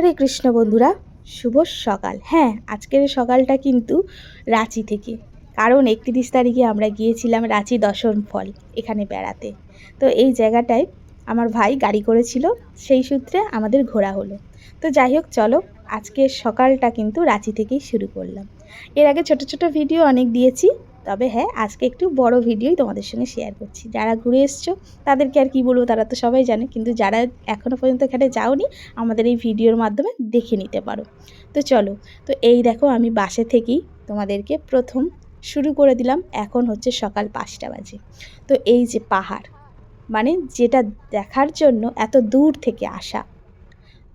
হরে কৃষ্ণ বন্ধুরা, শুভ সকাল। হ্যাঁ আজকের সকালটা কিন্তু রাঁচি থেকে। কারণ একত্রিশ তারিখে আমরা গিয়েছিলাম রাঁচি দশম ফল এখানে বেড়াতে। তো এই জায়গাটায় আমার ভাই গাড়ি করেছিল, সেই সূত্রে আমাদের ঘোরা হলো। তো যাই হোক, চলো আজকের সকালটা কিন্তু রাঁচি থেকেই শুরু করলাম। এর আগে ছোট ছোট ভিডিও অনেক দিয়েছি তবে হ্যাঁ আজকে একটু বড় ভিডিওই তোমাদের সঙ্গে শেয়ার করছি। যারা ঘুরে এসছো, তাদেরকে আর কি বলব, তারা তো সবাই জানে, কিন্তু যারা এখনও পর্যন্ত এখানে যাওনি, আমাদের এই ভিডিওর মাধ্যমে দেখে নিতে পারো। তো চলো, তো এই দেখো আমি বাসে থেকেই তোমাদেরকে প্রথম শুরু করে দিলাম, এখন হচ্ছে সকাল পাঁচটা বাজে। তো এই যে পাহাড় মানে যেটা দেখার জন্য এত দূর থেকে আসা।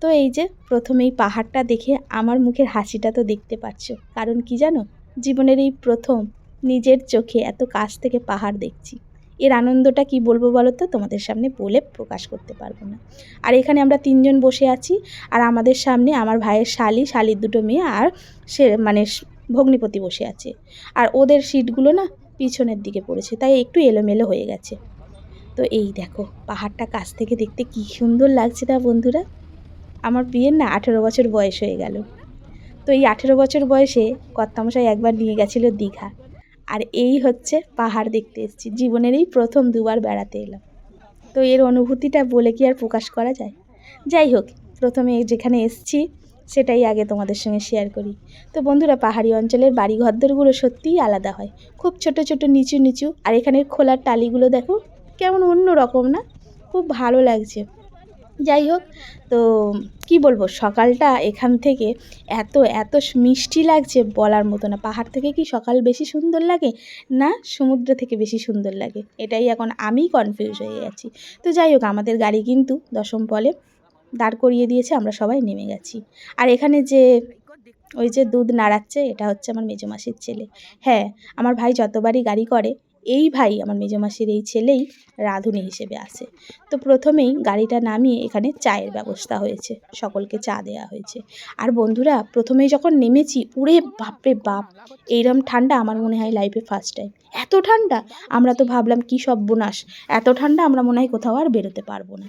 তো এই যে প্রথমেই পাহাড়টা দেখে আমার মুখের হাসিটা তো দেখতে পাচ্ছ, কারণ কি জানো? জীবনের এই প্রথম নিজের চোখে এত কাছ থেকে পাহাড় দেখছি। এর আনন্দটা কি বলব বলো তো তোমাদের সামনে বলে প্রকাশ করতে পারব না। আর এখানে আমরা তিনজন বসে আছি, আর আমাদের সামনে আমার ভাইয়ের শালি, শালির দুটো মেয়ে আর সে মানে ভগ্নিপতি বসে আছে। আর ওদের সিটগুলো না পিছনের দিকে পড়েছে, তাই একটু এলোমেলো হয়ে গেছে। তো এই দেখো, পাহাড়টা কাছ থেকে দেখতে কি সুন্দর লাগছে না বন্ধুরা? আমার বিয়ের না আঠেরো বছর বয়স হয়ে গেল। তো এই আঠেরো বছর বয়সে কর্তামশাই একবার নিয়ে গেছিল দীঘা। আর এই হচ্ছে পাহাড় দেখতে এসেছি। জীবনের এই প্রথম দুবার বেড়াতে এলাম। তো এর অনুভূতিটা বলে কি আর প্রকাশ করা যায়? যাই হোক, প্রথমে যেখানে এসছি, সেটাই আগে তোমাদের সঙ্গে শেয়ার করি। তো বন্ধুরা, পাহাড়ি অঞ্চলের বাড়ি ঘরদরগুলো সত্যিই আলাদা হয়। খুব ছোট ছোট, নিচু নিচু, আর এখানের খোলার টালিগুলো দেখো, কেমন অন্য রকম না? খুব ভালো লাগছে। যাই হোক, তো কি বলব, সকালটা এখান থেকে এত এত মিষ্টি লাগছে বলার মতো না। পাহাড় থেকে কি সকাল বেশি সুন্দর লাগে না সমুদ্র থেকে বেশি সুন্দর লাগে? এটাই এখন আমি কনফিউজ হয়ে যাচ্ছি তো যাই হোক, আমাদের গাড়ি কিন্তু দশম পলে দাঁড় করিয়ে দিয়েছে, আমরা সবাই নেমে গেছি। আর এখানে যে ওই যে দুধ নাড়াচ্ছে, এটা হচ্ছে আমার মেজো মাসির ছেলে। হ্যাঁ আমার ভাই যতবারই গাড়ি করে এই ভাই আমার মেজমাসির এই ছেলেই রাঁধুনি হিসেবে আছে। তো প্রথমেই গাড়িটা নামিয়ে এখানে চায়ের ব্যবস্থা হয়েছে, সকলকে চা দেওয়া হয়েছে। আর বন্ধুরা, প্রথমেই যখন নেমেছি, উড়ে বাপরে বাপ, এইরম ঠান্ডা আমার মনে হয় লাইফে ফার্স্ট টাইম এত ঠান্ডা, আমরা তো ভাবলাম কী সব বোনাস এত ঠান্ডা আমরা মনে হয় কোথাও আর বেরোতে পারব না।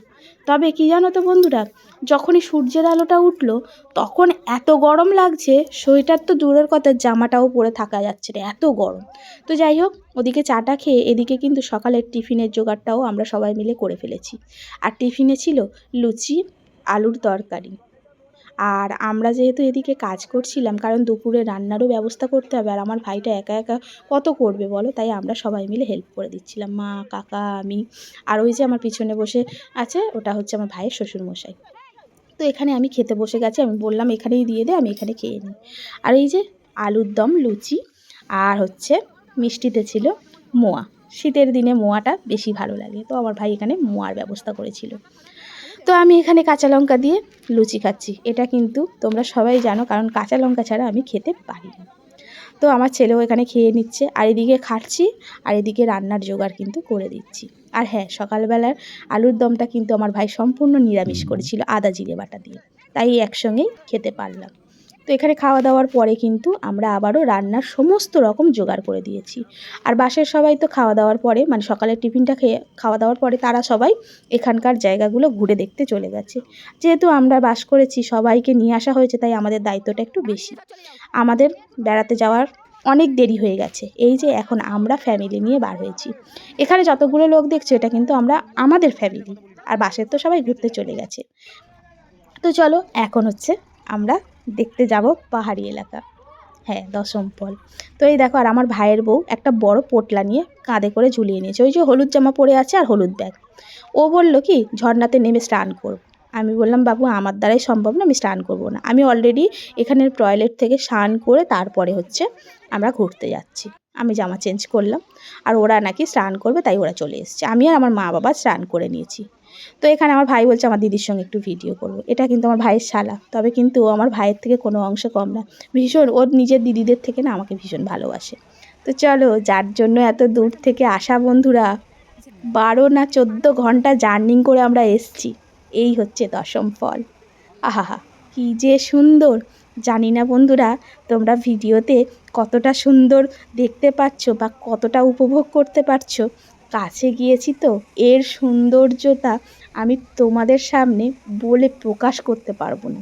তবে কি জানো তো বন্ধুরা, যখনই সূর্যের আলোটা উঠল, তখন এত গরম লাগছে, সোয়েটার তো দূরের কথা, জামাটাও পরে থাকা যাচ্ছে না, এত গরম। তো যাই হোক, ওদিকে চাটা খেয়ে এদিকে কিন্তু সকালের টিফিনের জোগাড়টাও আমরা সবাই মিলে করে ফেলেছি। আর টিফিনে ছিল লুচি, আলুর তরকারি। আর আমরা যেহেতু এদিকে কাজ করছিলাম, কারণ দুপুরে রান্নারও ব্যবস্থা করতে হবে আর আমার ভাইটা একা একা কত করবে বলো? তাই আমরা সবাই মিলে হেল্প করে দিচ্ছিলাম, মা, কাকা, আমি। আর ওই যে আমার পিছনে বসে আছে, ওটা হচ্ছে আমার ভাইয়ের শ্বশুরমশাই। তো এখানে আমি খেতে বসে গেছি, আমি বললাম এখানেই দিয়ে দে, আমি এখানে খেয়ে নিই। আর এই যে আলুর দম, লুচি আর হচ্ছে মিষ্টিতে ছিল মোয়া। শীতের দিনে মোয়াটা বেশি ভালো লাগে। তো আমার ভাই এখানে মোয়ার ব্যবস্থা করেছিল। তো আমি এখানে কাঁচা লঙ্কা দিয়ে লুচি খাচ্ছি। এটা কিন্তু তোমরা সবাই জানো কারণ কাঁচা লঙ্কা ছাড়া আমি খেতে পারি না। তো আমার ছেলেও এখানে খেয়ে নিচ্ছে। আর এদিকে খাচ্ছি আর এদিকে রান্নার জোগাড় কিন্তু করে দিচ্ছি। আর হ্যাঁ সকালবেলার আলুর দমটা কিন্তু আমার ভাই সম্পূর্ণ নিরামিষ করেছিল আদা জিরে বাটা দিয়ে। তাই একসঙ্গেই খেতে পারলাম। তো এখানে খাওয়া দাওয়ার পরে কিন্তু আমরা আবারও রান্নার সমস্ত রকম জোগাড় করে দিয়েছি। আর বাসের সবাই তো খাওয়া দাওয়ার পরে মানে সকালের টিফিনটা খেয়ে খাওয়া দাওয়ার পরে তারা সবাই এখানকার জায়গাগুলো ঘুরে দেখতে চলে গেছে। যেহেতু আমরা বাস করেছি, সবাইকে নিয়ে আসা হয়েছে, তাই আমাদের দায়িত্বটা একটু বেশি। আমাদের বেড়াতে যাওয়ার অনেক দেরি হয়ে গেছে। এই যে এখন আমরা ফ্যামিলি নিয়ে বার হয়েছি। এখানে যতগুলো লোক দেখছ, এটা কিন্তু আমরা আমাদের ফ্যামিলি। আর বাসের তো সবাই ঘুরতে চলে গেছে। তো চলো, এখন হচ্ছে আমরা দেখতে যাব পাহাড়ি এলাকা। হ্যাঁ দশম ফল তো এই দেখো, আর আমার ভাইয়ের বউ একটা বড় পোটলা নিয়ে কাঁধে করে ঝুলিয়ে নিয়েছে। ওই যে হলুদ জামা পরে আছে আর হলুদ ব্যাগ। ও বলল কি ঝর্নাতে নেমে স্নান করব। আমি বললাম, বাবু, আমার দ্বারাই সম্ভব না, আমি স্নান করব না। আমি অলরেডি এখানের টয়লেট থেকে স্নান করে তারপরে হচ্ছে আমরা ঘুরতে যাচ্ছি। আমি জামা চেঞ্জ করলাম। আর ওরা নাকি স্নান করবে, তাই ওরা চলে এসছে। আমি আর আমার মা বাবা স্নান করে নিয়েছি। তো এখানে আমার ভাই বলছে, আমার দিদির সঙ্গে একটু ভিডিও করব। এটা কিন্তু আমার ভাইয়ের শালা। তবে কিন্তু ও আমার ভাইয়ের থেকে কোনো অংশ কম না। ভীষণ, ওর নিজের দিদিদের থেকে না আমাকে ভীষণ ভালোবাসে। তো চলো, যার জন্য এত দূর থেকে আসা বন্ধুরা, বারো না চোদ্দ ঘণ্টা জার্নিং করে আমরা এসছি। এই হচ্ছে দশম ফল। আহা কি যে সুন্দর। জানি না বন্ধুরা, তোমরা ভিডিওতে কতটা সুন্দর দেখতে পাচ্ছ বা কতটা উপভোগ করতে পারছ। কাছে গিয়েছি তো, এর সৌন্দর্যতা আমি তোমাদের সামনে বলে প্রকাশ করতে পারব না।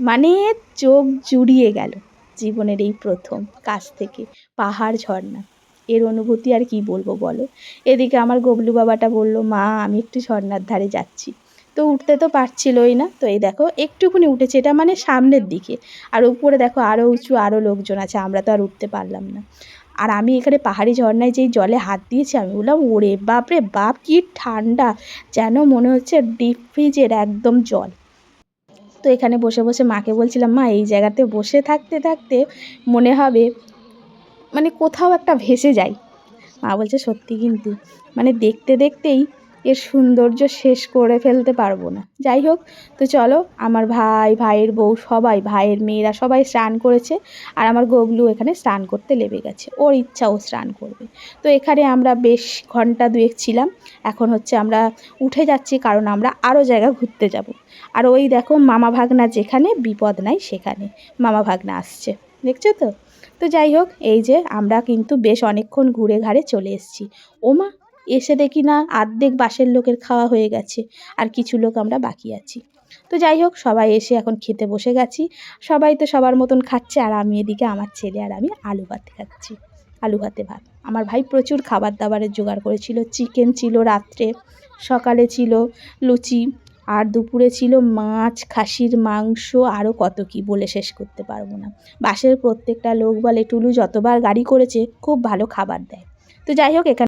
মানে চোখ জুড়িয়ে গেল জীবনের এই প্রথম কাছ থেকে, পাহাড় ঝর্ণা। এর অনুভূতি আর কি বলব বলো? এদিকে আমার গবলু বাবাটা বলল, মা, আমি একটু ঝর্ণার ধারে যাচ্ছি। তো উঠতে তো পারছিলই না। তো এই দেখো একটুখানি উঠেছে, এটা মানে সামনের দিকে। আর উপরে দেখো আরও উঁচু আরও লোকজন আছে, আমরা তো আর উঠতে পারলাম না। আর আমি এখানে পাহাড়ি ঝর্ণায় যেই জলে হাত দিয়েছি, আমি বললাম, ওরে বাপরে বাপ, কি ঠান্ডা! যেন মনে হচ্ছে ডিপ ফ্রিজের একদম জল। তো এখানে বসে বসে মাকে বলছিলাম, মা, এই জায়গাতে বসে থাকতে থাকতে মনে হবে মানে কোথাও একটা ভেসে যাই। মা বলছে, সত্যি কিন্তু। মানে দেখতে দেখতেই এর সৌন্দর্য শেষ করে ফেলতে পারব না। যাই হোক, তো চলো, আমার ভাই, ভাইয়ের বউ, সবাই, ভাইয়ের মেয়েরা সবাই স্নান করেছে আর আমার গবলু এখানে স্নান করতে লেবে গেছে। ওর ইচ্ছা ও স্নান করবে। তো এখানে আমরা বেশ ঘণ্টা দুয়েক ছিলাম। এখন হচ্ছে আমরা উঠে যাচ্ছি কারণ আমরা আরও জায়গা ঘুরতে যাব। আর ওই দেখো মামা ভাগনা যেখানে, বিপদ নাই সেখানে। মামা ভাগনা আসছে। দেখছ তো? তো যাই হোক, এই যে আমরা কিন্তু বেশ অনেকক্ষণ ঘুরে ঘাড়ে চলে এসেছি। ওমা এসে দেখি না, আর্ধেক বাসের লোকের খাওয়া হয়ে গেছে, আর কিছু লোক আমরা বাকি আছি। তো যাই হোক, সবাই এসে এখন খেতে বসে গেছি। সবাই তো সবার মতন খাচ্ছে, আর আমি এদিকে আমার ছেলে আর আমি আলু ভাত খাচ্ছি। আলু ভাতে ভাত। আমার ভাই প্রচুর খাবার দাবারের জোগাড় করেছিল, চিকেন ছিল রাত্রে, সকালে ছিল লুচি, আর দুপুরে ছিল মাছ, খাসির মাংস আরও কত কি বলে শেষ করতে পারব না। বাসের প্রত্যেকটা লোক বলে, টুলু যতবার গাড়ি করেছে, খুব ভালো খাবার দেয়। তো যাই হোক, এখানে